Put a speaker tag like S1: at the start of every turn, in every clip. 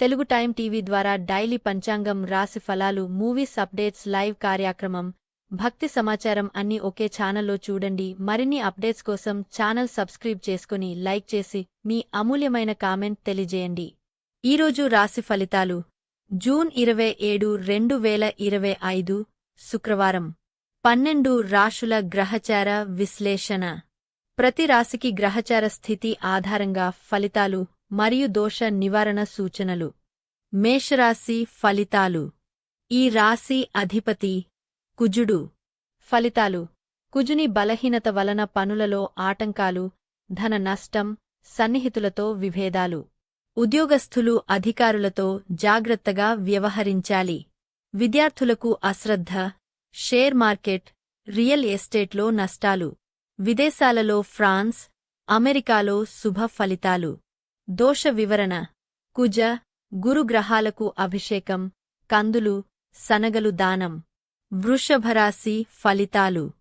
S1: Telugu time TV ద్వారా daily పంచాంగం రాశి ఫలాలు మూవీస్ అప్డేట్స్ లైవ్ కార్యక్రమం భక్తి సమాచారం అన్ని ఒకే ఛానల్లో చూడండి. మరిన్ని అప్డేట్స్ కోసం ఛానల్ సబ్స్క్రైబ్ చేసుకుని లైక్ చేసి మీ అమూల్యమైన కామెంట్ తెలియజేయండి. ఈరోజు రాశి ఫలితాలు. జూన్ ఇరవై ఏడు రెండు వేల ఇరవై ఐదు శుక్రవారం. పన్నెండు రాశుల గ్రహచార విశ్లేషణ. ప్రతి రాశికి గ్రహచార స్థితి ఆధారంగా ఫలితాలు మరియు దోష నివారణ సూచనలు. మేషరాశి ఫలితాలు. ఈ రాశి అధిపతి కుజుడు. ఫలితాలు. కుజుని బలహీనత వలన పనులలో ఆటంకాలు ధన నష్టం సన్నిహితులతో విభేదాలు. ఉద్యోగస్థులు అధికారులతో జాగ్రత్తగా వ్యవహరించాలి. విద్యార్థులకు అశ్రద్ధ షేర్ మార్కెట్ రియల్ ఎస్టేట్లో నష్టాలు. విదేశాలలో ఫ్రాన్స్ అమెరికాలో శుభ ఫలితాలు. దోష వివరణ కుజ గురుగ్రహాలకు అభిషేకం కందులు సనగలు దానం వృషభరాశి ఫలితాలు.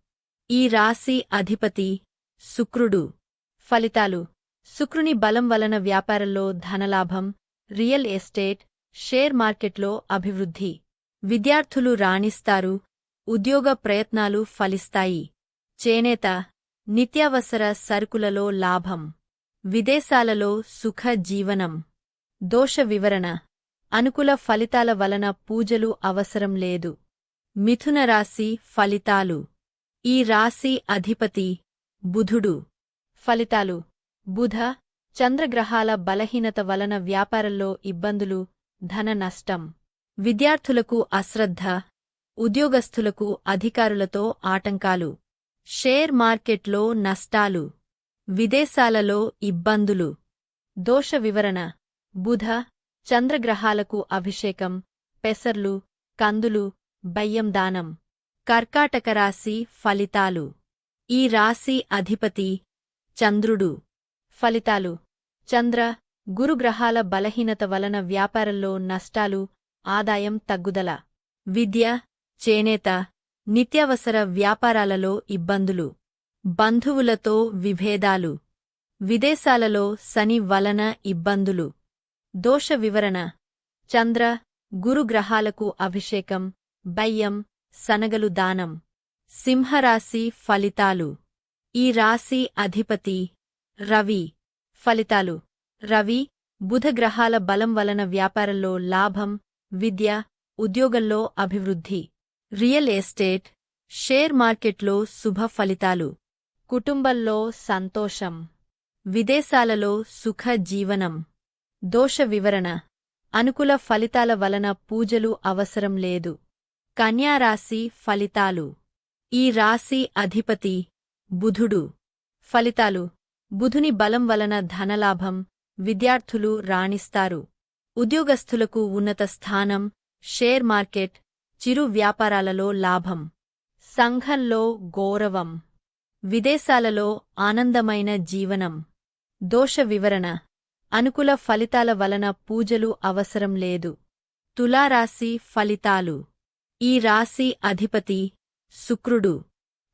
S1: ఈ రాశి అధిపతి శుక్రుడు. ఫలితాలు శుక్రుని బలం వలన వ్యాపారంలో ధనలాభం రియల్ ఎస్టేట్ షేర్ మార్కెట్లో అభివృద్ధి. విద్యార్థులు రాణిస్తారు ఉద్యోగ ప్రయత్నాలు ఫలిస్తాయి. చేనేత నిత్యావసర సరుకులలో లాభం. విదేశాలలో సుఖ జీవనం దోష వివరణ అనుకూల ఫలితాల వలన పూజలు అవసరం లేదు. మిథున రాశి ఫలితాలు. ఈ రాశి అధిపతి బుధుడు. ఫలితాలు. బుధ చంద్రగ్రహాల బలహీనత వలన వ్యాపారంలో ఇబ్బందులు ధన నష్టం. విద్యార్థులకు అశ్రద్ధ ఉద్యోగస్థులకు అధికారులతో ఆటంకాలు. షేర్ మార్కెట్లో నష్టాలు. విదేశాలలో ఇబ్బందులు. దోష వివరణ. బుధ చంద్రగ్రహాలకు అభిషేకం. పెసర్లు కందులు బయ్యం దానం. కర్కాటక రాశి ఫలితాలు. ఈ రాశి అధిపతి చంద్రుడు. ఫలితాలు. చంద్ర గురుగ్రహాల బలహీనత వలన వ్యాపారంలో నష్టాలు ఆదాయం తగ్గుదల. విద్య చేనేత నిత్యావసర వ్యాపారాలలో ఇబ్బందులు. బంధువులతో విభేదాలు. విదేశాలలో శని వలన ఇబ్బందులు. దోష వివరణ. చంద్ర గురుగ్రహాలకు అభిషేకం. బయ్యం సనగలు దానం. సింహరాశి ఫలితాలు. ఈ రాశి అధిపతి. రవి. ఫలితాలు. రవి బుధగ్రహాల బలం వలన వ్యాపారంలో లాభం విద్య ఉద్యోగంలో అభివృద్ధి. రియల్ ఎస్టేట్ షేర్ మార్కెట్లో శుభ ఫలితాలు. కుటుంబంలో సంతోషం. విదేశాలలో సుఖ జీవనం. దోష వివరణ. అనుకూల ఫలితాల వలన పూజలు అవసరం లేదు. కన్యారాశి ఫలితాలు. ఈ రాశి అధిపతి బుధుడు. ఫలితాలు. బుధుని బలం వలన ధనలాభం. విద్యార్థులు రాణిస్తారు. ఉద్యోగస్థులకు ఉన్నత స్థానం. Share market. చిరు వ్యాపారాలలో లాభం. సంఘంలో గౌరవం. విదేశాలలో ఆనందమైన జీవనం. దోష వివరణ. అనుకూల ఫలితాల వలన పూజలు అవసరం లేదు. తులారాశి ఫలితాలు. ఈ రాశి అధిపతి శుక్రుడు.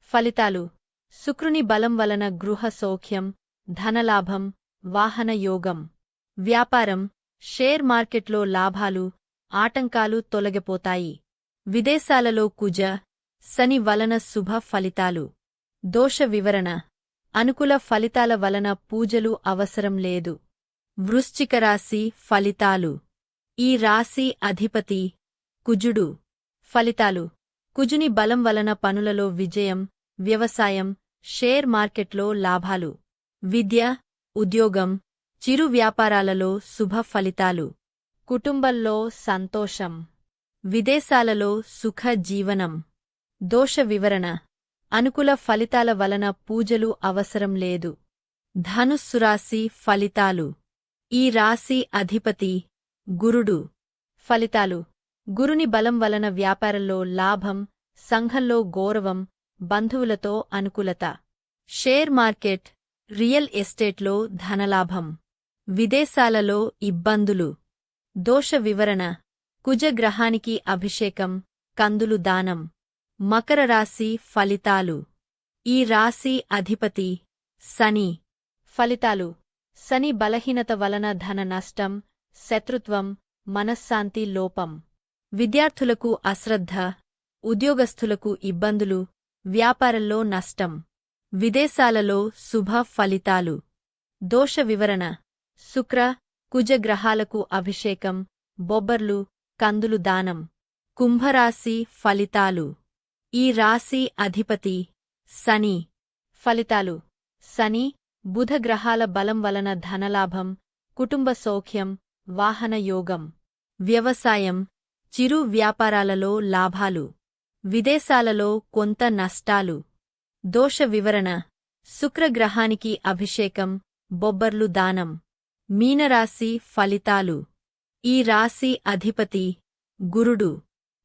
S1: ఫలితాలు. శుక్రుని బలం వలన గృహ సౌఖ్యం ధనలాభం వాహన యోగం. వ్యాపారం. షేర్ మార్కెట్లో లాభాలు ఆటంకాలు తొలగిపోతాయి. విదేశాలలో కుజ. శని వలన శుభ ఫలితాలు. దోష వివరణ అనుకూల ఫలితాల వలన పూజలు అవసరం లేదు. వృశ్చిక రాశి ఫలితాలు. ఈ రాశి అధిపతి. కుజుడు. ఫలితాలు. కుజుని బలం వలన పనులలో విజయం వ్యవసాయం షేర్ మార్కెట్లో లాభాలు. విద్య ఉద్యోగం చిరు వ్యాపారాలలో శుభ ఫలితాలు. కుటుంబంలో సంతోషం. విదేశాలలో సుఖ జీవనం. దోష వివరణ అనుకూల ఫలితాల వలన పూజలు అవసరం లేదు. ధనుస్సురాశి ఫలితాలు. ఈ రాశి అధిపతి గురుడు. ఫలితాలు. గురుని బలం వలన వ్యాపారంలో లాభం సంఘంలో గౌరవం బంధువులతో అనుకూలత. షేర్ మార్కెట్ రియల్ ఎస్టేట్లో ధనలాభం. విదేశాలలో ఇబ్బందులు. దోష వివరణ. కుజగ్రహానికి అభిషేకం కందులు దానం. మకర రాశి ఫలితాలు. ఈ రాశి అధిపతి శని. ఫలితాలు. శని బలహీనత వలన ధన నష్టం శత్రుత్వం మనశ్శాంతి లోపం. విద్యార్థులకు అశ్రద్ధ ఉద్యోగస్థులకు ఇబ్బందులు వ్యాపారంలో నష్టం. విదేశాలలో శుభ ఫలితాలు. దోష వివరణ. శుక్ర కుజగ్రహాలకు అభిషేకం బొబ్బర్లు కందులు దానం. కుంభరాశి ఫలితాలు. ఈ రాశి అధిపతి శని. ఫలితాలు. శని బుధ గ్రహాల బలం వలన ధనలాభం కుటుంబ సౌఖ్యం వాహన యోగం. వ్యవసాయం. చిరు వ్యాపారాలలో లాభాలు. విదేశాలలో కొంత నష్టాలు. దోష వివరణ. శుక్రగ్రహానికి అభిషేకం బొబ్బర్లు దానం. మీనరాశి ఫలితాలు. ఈ రాశి అధిపతి గురుడు.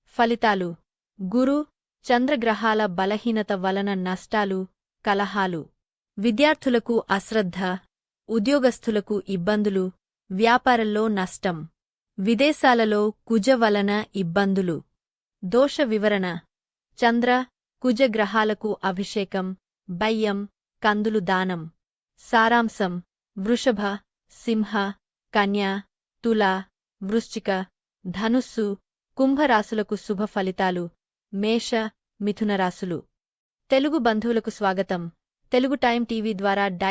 S1: ఫలితాలు. గురు చంద్రగ్రహాల బలహీనత వలన నష్టాలు కలహాలు. విద్యార్థులకు అశ్రద్ధ ఉద్యోగస్థులకు ఇబ్బందులు వ్యాపారంలో నష్టం. విదేశాలలో కుజ వలన ఇబ్బందులు. దోష వివరణ. చంద్ర కుజ గ్రహాలకు అభిషేకం బయ్యం కందులు దానం. సారాంశం. వృషభ సింహ కన్య తుల వృశ్చిక ధనుస్సు కుంభరాశులకు శుభ ఫలితాలు. మేష మిథున రాశులు తెలుగు బంధువులకు స్వాగతం. తెలుగు టైం టీవీ ద్వారా డై